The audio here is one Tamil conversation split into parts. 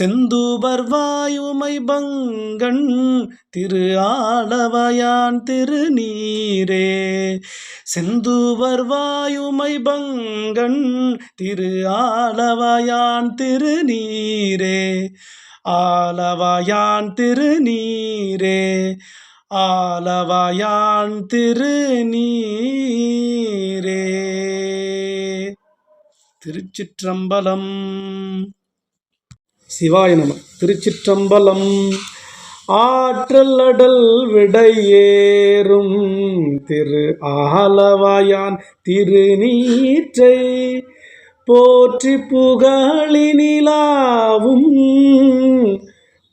செந்தூபர் வாயுமை பங்கன் திரு ஆளவயான் திருநீரே. செந்தூபர் வாயுமை பங்கன் திரு ஆளவயான் திருநீரே. ஆலவயான் திருநீரே. ஆலவயான் திருநீரே. திருச்சிற்றம்பலம் சிவாய நம. திருச்சிற்றம்பலம். ஆற்றல் அடல் விடையேறும் திரு ஆலவாயான் திருநீற்றை போற்றி புகழினிலாவும்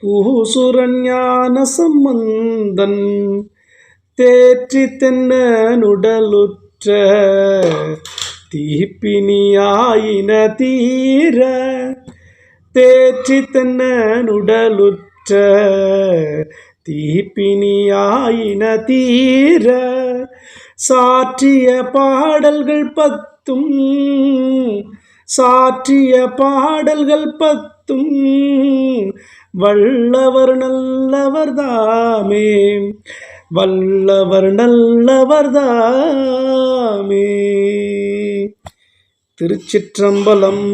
பூசுரஞான சம்பந்தன் தேற்றி தென்னனுடலுற்ற தீப்பினியாயின தீர தேற்றி தென்னனுடலுற்ற தீப்பினியாயின தீர சாற்றிய பாடல்கள் பத்தும் சாற்றிய பாடல்கள் பத்தும் வல்லவர் நல்லவர் தாமே வல்லவர் நல்லவர் தாமே. திருச்சிற்றம்பலம்